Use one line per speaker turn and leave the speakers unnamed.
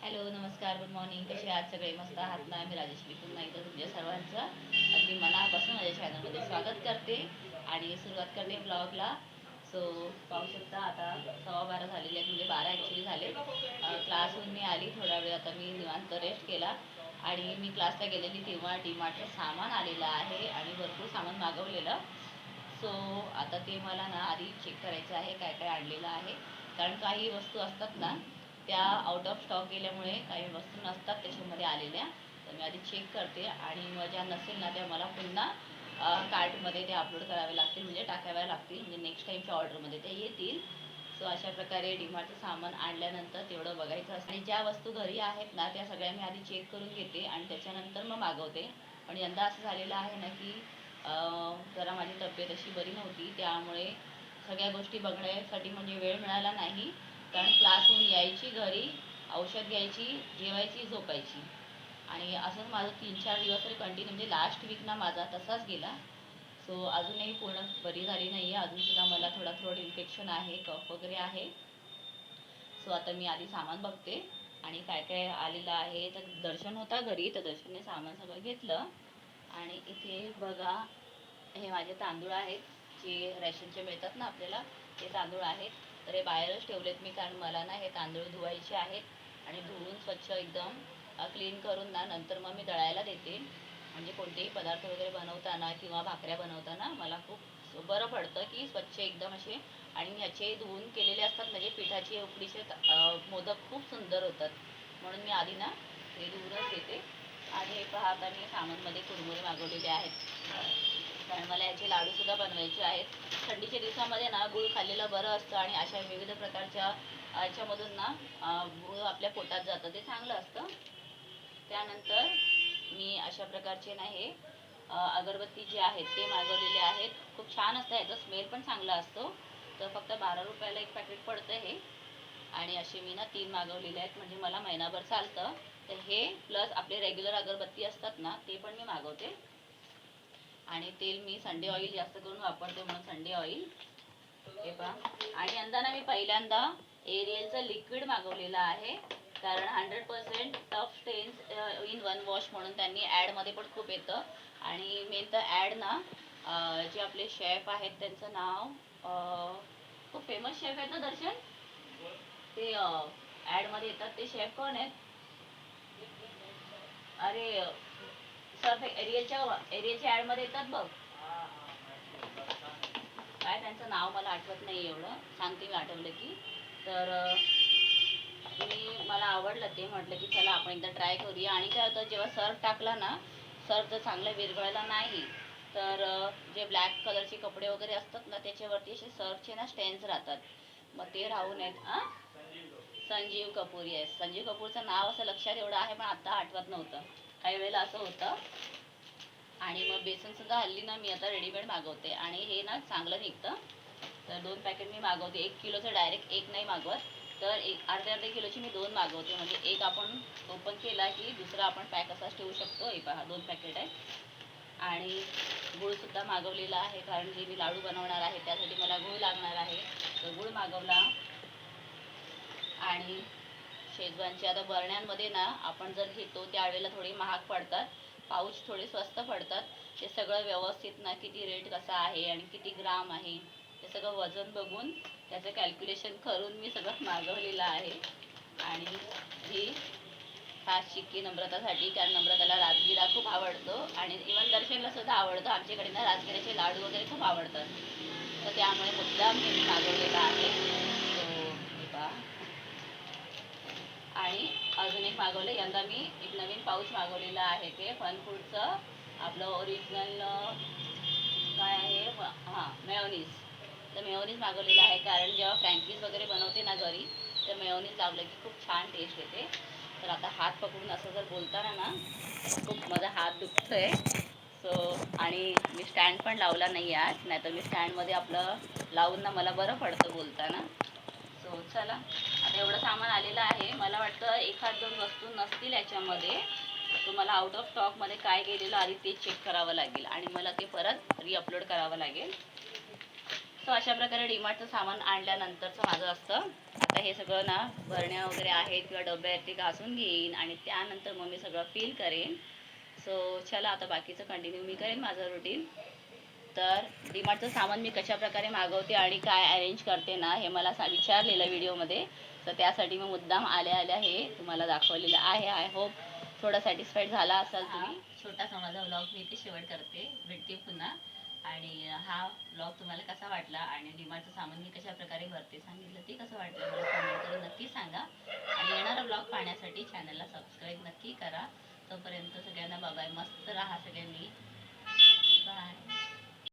Hello नमस्कार good morning कसे आहात सगळे? मस्त आहात ना? मी राजेश्री पुन्हा एकदा तुमच्या सर्वांचं. अगदी मनापासून माझ्या चॅनलमध्ये स्वागत करते आणि सुरुवात करते ब्लॉगला. सो पाहू शकता आता सव्वा बारा झालेले आहेत म्हणजे बारा ॲक्च्युली झाले. क्लासहून मी आली थोडा वेळ आता मी निवांत रेस्ट केला. आणि मी क्लासला गेलेली तेव्हा डीमार्टचं सामान आलेलं आहे आणि भरपूर सामान मागवलेलं. सो आता ते मला ना आधी चेक करायचं आहे काय काय आणलेलं आहे. कारण काही वस्तू असतात ना त्या आउट ऑफ स्टॉक गेल्यामुळे काही वस्तू नसतात त्याच्यामध्ये आलेल्या. तर मी आधी चेक करते आणि मग ज्या नसेल ना त्या मला पुन्हा कार्टमध्ये ते अपलोड करावे लागतील म्हणजे टाकाव्या लागतील. म्हणजे नेक्स्ट टाईमच्या ऑर्डरमध्ये ते येतील. सो अशा प्रकारे डीमार्टचं सामान आणल्यानंतर तेवढं बघायचं असतं. आणि ज्या वस्तू घरी आहेत ना त्या सगळ्या मी आधी चेक करून घेते आणि त्याच्यानंतर मग मागवते. पण यंदा असं झालेलं आहे ना की जरा माझी तब्येत अशी बरी नव्हती. त्यामुळे सगळ्या गोष्टी बघण्यासाठी म्हणजे वेळ मिळाला नाही. कारण क्लासहून यायची घरी औषध घ्यायची जेवायची झोपायची. आणि असंच माझं तीन चार दिवस तरी कंटिन्यू म्हणजे लास्ट वीक ना माझा तसाच गेला. सो अजूनही पूर्ण बरी झाली नाही आहे अजूनसुद्धा मला थोडा थ्रोट इन्फेक्शन आहे कफ वगैरे आहे. सो आता मी आधी सामान बघते. आणि काय काय आलेलं आहे. तर दर्शन होता घरी तर दर्शनने सामान सगळं घेतलं. आणि इथे बघा हे माझे तांदूळ आहेत जे रॅशनचे मिळतात ना आपल्याला ते तांदूळ आहेत. तर हे बाहेरच ठेवलेत मी कारण मला ना हे तांदूळ धुवायचे आहेत आणि धुवून स्वच्छ एकदम क्लीन करून ना नंतर मग मी दळायला देते. म्हणजे कोणतेही पदार्थ वगैरे बनवताना किंवा भाकऱ्या बनवताना मला खूप बरं पडतं की स्वच्छ एकदम असे आणि ह्याचे धुवून केलेले असतात म्हणजे पिठाचे उकडीचे मोदक खूप सुंदर होतात. म्हणून मी आधी ना हे धुवूनच देते. आणि हे पाहता मी सामानमध्ये कुरमुरे मागवलेले आहेत. कारण मला याचे लाडूसुद्धा बनवायचे आहेत. थंडीच्या दिवसामध्ये ना गूळ खाल्लेलं बरं असतं आणि अशा विविध प्रकारच्या याच्यामधून ना गूळ आपल्या पोटात जातं. ते चांगलं असतं. त्यानंतर मी अशा प्रकारचे ना हे अगरबत्ती जे आहेत ते मागवलेले आहेत. खूप छान असतं. याचा स्मेल पण चांगला असतो. तर फक्त बारा रुपयाला एक पॅकेट पडतं हे. आणि असे मी ना तीन मागवलेले आहेत. म्हणजे मला महिनाभर चालतं. तर हे प्लस आपले रेग्युलर अगरबत्ती असतात ना ते पण मी मागवते. आणि तेल मी संडे ऑइल जास्त करून वापरते म्हणून संडे ऑइल हे पहा. आणि यंदा ना मी पहिल्यांदा एरियलचं लिक्विड मागवलेलं आहे. कारण hundred percent tough stains in one wash म्हणून त्यांनी ॲडमध्ये पण खूप येतं. आणि मेन तर ॲड ना जे आपले शेफ आहेत त्यांचं नाव खूप फेमस शेफ आहेत ना दर्शन? ते ॲडमध्ये येतात. ते शेफ कोण आहेत? अरे सर्फ एरियलच्या एरियलच्या ॲडमध्ये येतात बघ. काय त्यांचं नाव मला आठवत नाही एवढं. सांगते मी आठवलं की. तर मी मला आवडलं ते. म्हटलं की चला आपण एकदा ट्राय करूया. आणि काय होतं जेव्हा सर्फ टाकला ना सर्फ जर चांगलं विरघळला नाही तर जे ब्लॅक कलरचे कपडे वगैरे असतात ना त्याच्यावरती असे सर्फचे ना स्टेन्स राहतात. मग ते राहू नयेत हां संजीव कपूर येस संजीव कपूरचं नाव असं लक्षात एवढं आहे पण आता आठवत नव्हतं. काही वेळेला असं होतं. आणि मग बेसन सुद्धा हल्ली ना मी आता रेडीमेड मागवते. आणि हे ना चांगलं निघतं. तर दोन पॅकेट मी मागवते. एक किलोचं डायरेक्ट एक नाही मागवत. तर एक अर्ध्या अर्ध्या किलोची मी दोन मागवते. म्हणजे एक आपण ओपन केला की दुसरा आपण पॅक असाच ठेवू शकतो. हे पहा दोन पॅकेट आहे आणि गुळसुद्धा मागवलेला आहे. कारण जे मी लाडू बनवणार आहे त्यासाठी मला गूळ लागणार आहे. तर गूळ मागवला. आणि शेजवानची. आता बरण्यांमध्ये ना आपण जर घेतो त्यावेळेला थोडी महाग पडतात. पाऊच थोडे स्वस्त पडतात. ते सगळं व्यवस्थित ना किती रेट कसा आहे आणि किती ग्राम आहे ते सगळं वजन बघून त्याचं कॅल्क्युलेशन करून मी सगळं मागवलेलं आहे. आणि ही खास शिक्की नम्रतासाठी कारण नम्रताला राजगिरा खूप आवडतो. आणि इवन दर्शनला सुद्धा आवडतो. आमच्याकडे ना राजगिराचे लाडू वगैरे खूप आवडतात. तर त्यामुळे मुद्दाम मी मागवलेलं आहे तो हे पहा आणि अजून एक मागवले यंदा मी एक नवीन पाऊच मागवलेला आहे ते फन फूडचं. आपलं ओरिजिनल काय आहे? हां मेयोनीज तर मेयोनीज मागवलेलं आहे कारण जेव्हा फ्रँकीज वगैरे बनवते ना घरी तर मेयोनीज लावलं की खूप छान टेस्ट येते. तर आता हात पकडून असं जर बोलताना ना खूप माझा हात दुखतो आहे सो आणि मी स्टँड पण लावला नाही आज नाहीतर मी स्टँडमध्ये आपलं लावून ना मला बरं पडतं बोलताना. सो चला. एवढं सामान आलेलं आहे. मला वाटतं एखाद दोन वस्तू नसतील याच्यामध्ये. तुम्हाला आउट ऑफ स्टॉकमध्ये काय गेलेलं आधी ते चेक करावं लागेल. आणि मला ते परत रिअपलोड करावं लागेल. सो अशा प्रकारे डीमार्टचं सामान आणल्यानंतरचं माझं असतं. आता हे सगळं ना भरण्या वगैरे आहेत किंवा डब्यात ते घासून घेईन आणि त्यानंतर मग मी सगळं फील करेन. सो चला आता बाकीचं कंटिन्यू मी करेन माझं रुटीन तर डीमार्टचं सामान मी कशा प्रकारे मागवते आणि काय अरेंज करते ना हे मला सा विचारलेलं व्हिडिओमध्ये तर त्यासाठी मी मुद्दाम आल्या आल्या हे तुम्हाला दाखवलेलं आहे. आय होप थोडं सॅटिस्फाईड झाला असाल तुम्ही. छोटासा माझा व्लॉग मी इथे शेवट करते. भेटते पुन्हा. आणि हा व्लॉग तुम्हाला कसा वाटला आणि डीमार्टचं सामान मी कशा प्रकारे भरते सांगितलं ते कसं वाटलं मला कमेंट करून नक्की सांगा. आणि येणारा व्लॉग पाहण्यासाठी चॅनलला सबस्क्राईब नक्की करा. तोपर्यंत सगळ्यांना बाबाय मस्त राहा सगळ्यांनी. बाय